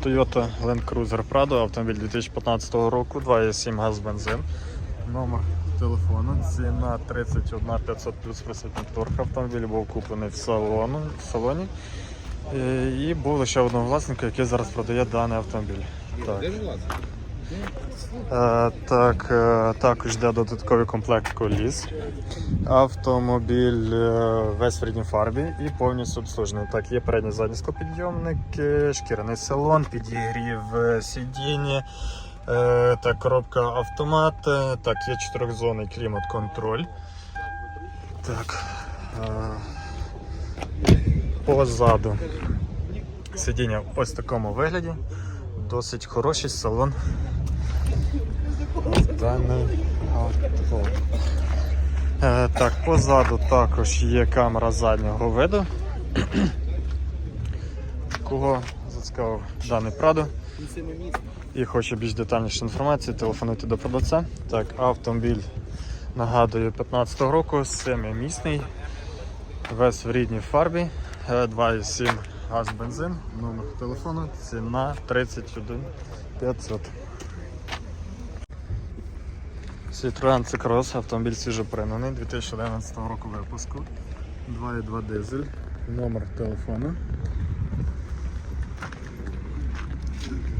Toyota Land Cruiser Prado, автомобіль 2015 року, 2,7 газ бензин. Номер телефону, ціна 31 500 плюс присутній торг. Автомобіль був куплений в, салону, в салоні. Е, І був лише одного власника, який зараз продає даний автомобіль. Так. Е, так, е, також йде додатковий комплект коліс. Автомобіль е, весь в рідній фарбі і повністю обслужений. Так, є передній задній склопідйомники, шкіряний салон, підігрів сидіння, так, коробка автомат, так, є чотирьохзонний клімат-контроль. Так. Позаду сидіння в ось такому вигляді. Досить хороший салон. Даний авто. Е, так, позаду також є камера заднього виду. Кого зацікавив даний Прадо і хоче більш детальніше інформації, телефонуйте до продавця. Так, автомобіль нагадую 15 року, 7-місний, весь в рідній фарбі, е, 2,7 газ бензин, номер телефону, ціна 31 500. Citroen C-Cross, автомобіль свіжопринений 2011 року випуску. 2,2 дизель, номер телефону.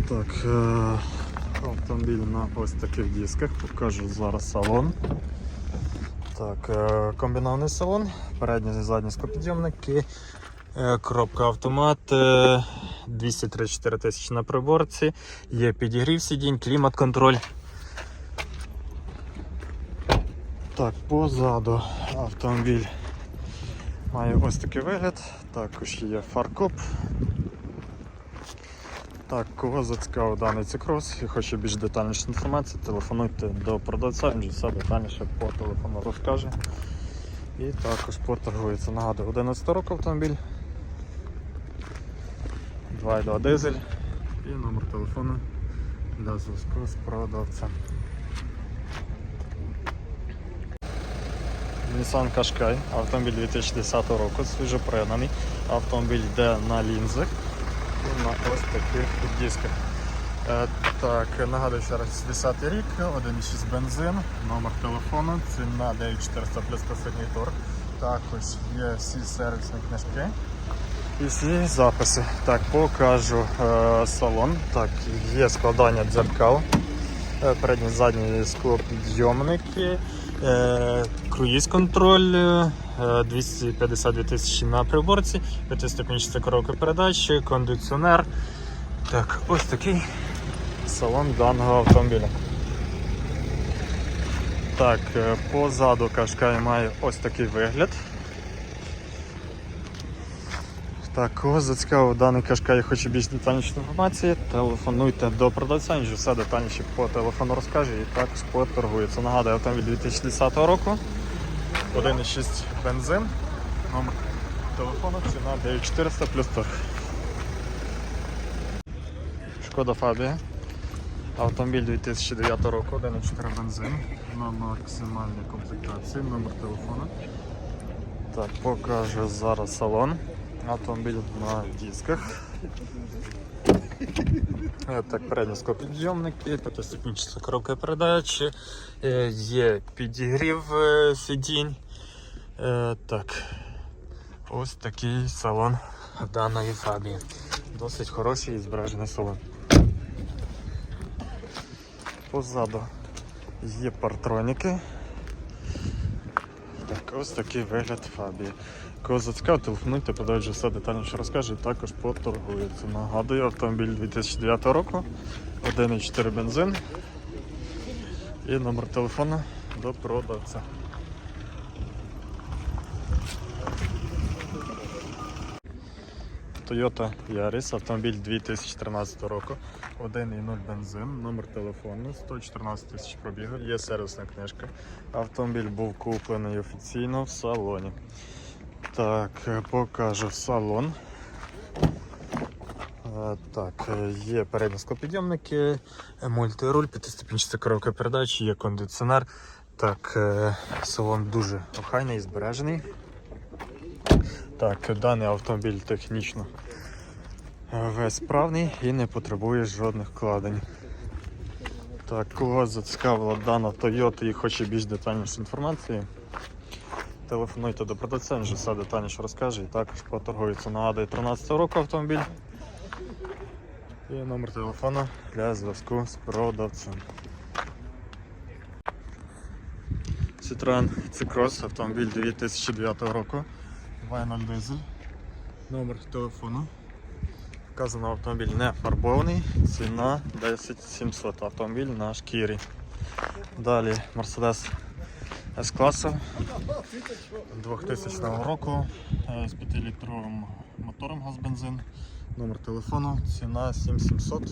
Так, е, автомобіль на ось таких дисках, покажу зараз салон. Так, е, комбінований салон, передні і задні скопідйомники, е, коробка автомат, е, 234 тисячі на приборці, є підігрів сидінь, клімат-контроль. Так, позаду автомобіль має ось такий вигляд, також є фаркоп. Так, кого зацікавив даний цикрос і хоче більш детальніше інформації, телефонуйте до продавця, він все детальніше по телефону розкаже. І також поторгується. Нагадую, 11 року автомобіль. 2,2 дизель і номер телефону для зв'язку з продавцем. Nissan Qashqai, автомобіль 2010 року, свіжопригнаний. Автомобіль йде на лінзах і на ось таких дисках. Е, так, нагадую ще раз 10 рік, 1,6 бензин, номер телефону, ціна 9400 плюс присутній торг. Також є всі сервісні книжки і всі записи. Так, покажу е, салон. Так, є складання дзеркал. Е, Передні задні склопідйомники, е, круїз-контроль, е, 252 тисячі на приборці, 5-ступінчата коробка передач, кондиціонер. Так, ось такий салон даного автомобіля. Так, е, позаду Кашкай має ось такий вигляд. Так, кого зацікавив даний кашка і хоче більш детальніше інформації, телефонуйте до продавця, він же все детальніше по телефону розкаже і також поторгується. Нагадую, автомобіль 2010 року, 1,6 бензин, номер телефону, ціна 9400 плюс торг. Шкода Фабія. Автомобіль 2009 року, 1,4 бензин, на максимальній комплектації, номер телефону. Так, покажу зараз салон. Автомобіль на дисках. Е, Так, передні скопідйомники, п'ятиступінчата коробка передачі, е, є підігрів е, сидінь. Так, ось такий салон даної фабії. Досить хороший і збережений салон. Позаду є партроніки. Ось такий вигляд фабії. Кого зацікавив, телефонуйте, подають все детальніше розкаже також поторгується. Нагадую, автомобіль 2009 року, 1,4 бензин і номер телефону до продавця. Toyota Yaris, автомобіль 2013 року, 1,0 бензин, номер телефону, 114 тисяч пробігу, є сервісна книжка. Автомобіль був куплений офіційно в салоні. Так, покажу салон. Е, Так, є передні склопідйомники, мультируль, п'ятиступінчата коробка передач, є кондиціонер. Так, е, салон дуже охайний і збережений. Так, даний автомобіль технічно Весь справний і не потребує жодних вкладень. Так, кого зацікавила дана Toyota і хоче більш детальніше інформації, телефонуйте до продавця, він вже все детальніше розкаже і також поторгується. Нагадую, 13 року автомобіль. І номер телефону для зв'язку з продавцем. Citroen C-Cross, автомобіль 2009 року. 2.0 дизель. Номер телефону. Вказано автомобіль не фарбований, ціна 10700. Автомобіль на шкірі. Далі Mercedes S-класу 2000 року е, з 5-літровим мотором газ-бензин. Номер телефону, ціна 7700.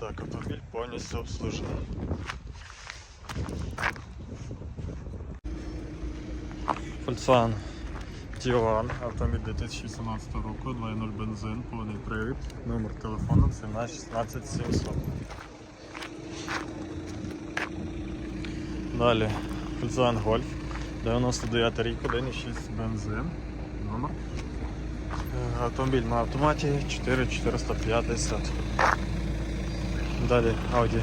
Так, автомобіль повністю обслужений. Volkswagen Tiguan, автомобіль 2018 року, 2.0 бензин, повний привід, номер телефону, ціна 16700. Далі Volkswagen Golf, 99 рік, 1.6 бензин, номер. Автомобіль на автоматі 4450. Далі Audi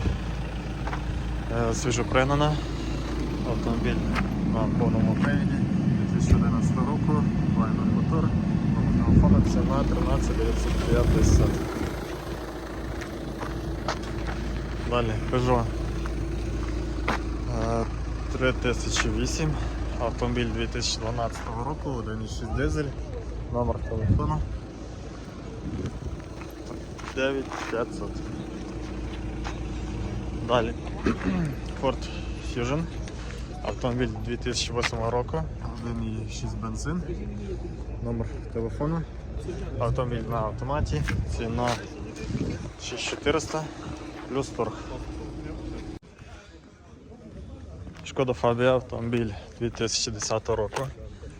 е, свіжопригнана. Автомобіль на повному привіді 2011 року, 2.0 мотор, номер телефону ціна 13950. Далі Peugeot. Е, 3008, автомобіль 2012 року, 1.6 дизель, номер телефону. 9500. Далі. Ford Fusion. Автомобіль 2008 року, 1,6 бензин, номер телефону, автомобіль на автоматі, ціна 6400 плюс торг. Шкода Фабія, автомобіль 2010 року,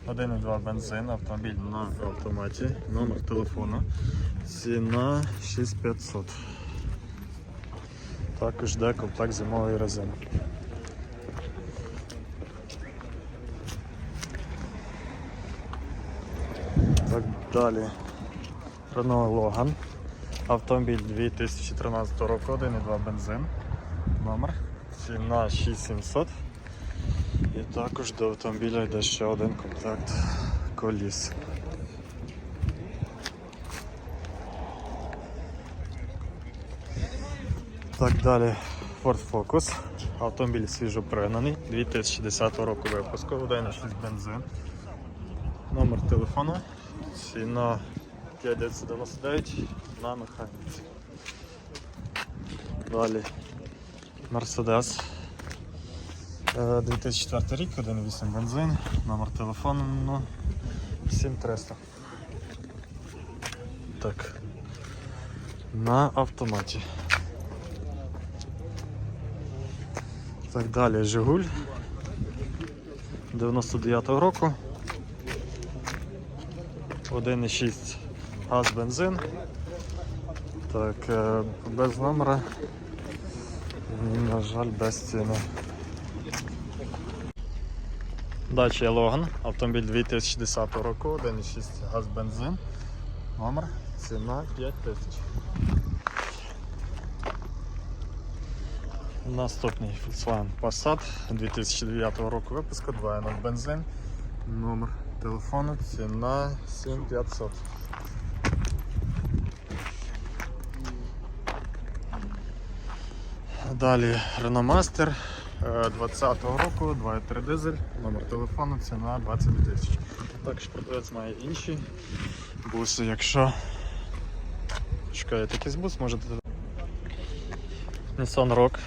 1,2 бензин, автомобіль на автоматі, номер телефону, ціна 6500. Також комплект зимової резини. Так далі. Renault Logan. Автомобіль 2013 року, 1,2 бензин. Номер. Ціна 6700. І також до автомобіля йде ще один комплект коліс. Так далі. Ford Focus. Автомобіль свіжопригнаний, 2010 року випуску, 1,6 бензин. Номер телефону. Ціна 5999 на механіці. Далі Mercedes. Е, 2004 рік, 1,8 бензин, номер телефону ну, 7300. Так. На автоматі. Так далі Жигуль 99-го року. 1,6 газ бензин. Так, е, без номера. На жаль, без ціни. Дача Логан, автомобіль 2010 року, 1,6 газ бензин. Номер, ціна 5000. Наступний Volkswagen Passat 2009 року випуску, 2.0 бензин. Номер телефону, ціна 7500. Далі Renault Master е, 20 року, 2.3 дизель, номер телефону, ціна 22 тисячі. Також продавець має інші буси, якщо шукаєте якийсь бус, можете. Nissan Rock,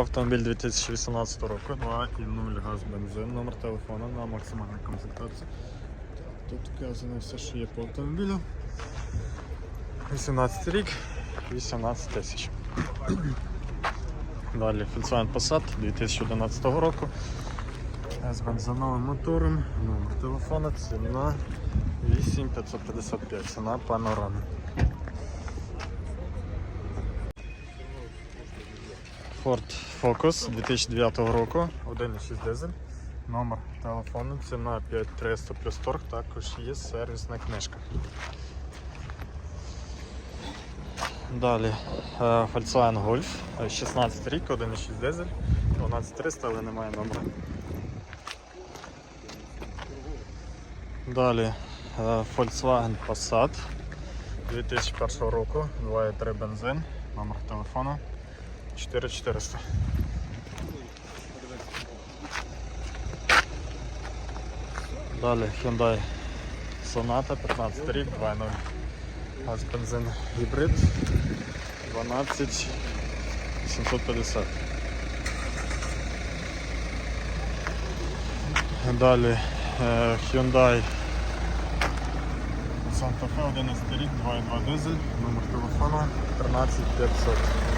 автомобіль 2018 року, 2.0 газ бензин, номер телефону на максимальній комплектації. Тут вказано все, що є по автомобілю. 18 рік, 18 тисяч. Далі Volkswagen Passat 2011 року. З бензиновим мотором, номер телефону, ціна 8555, ціна панорами. Ford Focus 2009 року, 1,6 дизель, номер телефону, ціна 5300 плюс торг, також є сервісна книжка. Далі е, Volkswagen Golf, е, 16 рік, 1,6 дизель, 12300, але немає номера. Далі е, Volkswagen Passat 2001 року, 2,3 бензин, номер телефону 4400. Далі Hyundai Sonata 15 рік, 2.0. Газ бензин гібрид 12 750. Далі Hyundai Santa Fe 11 рік, 2.2 дизель, номер телефону 13500.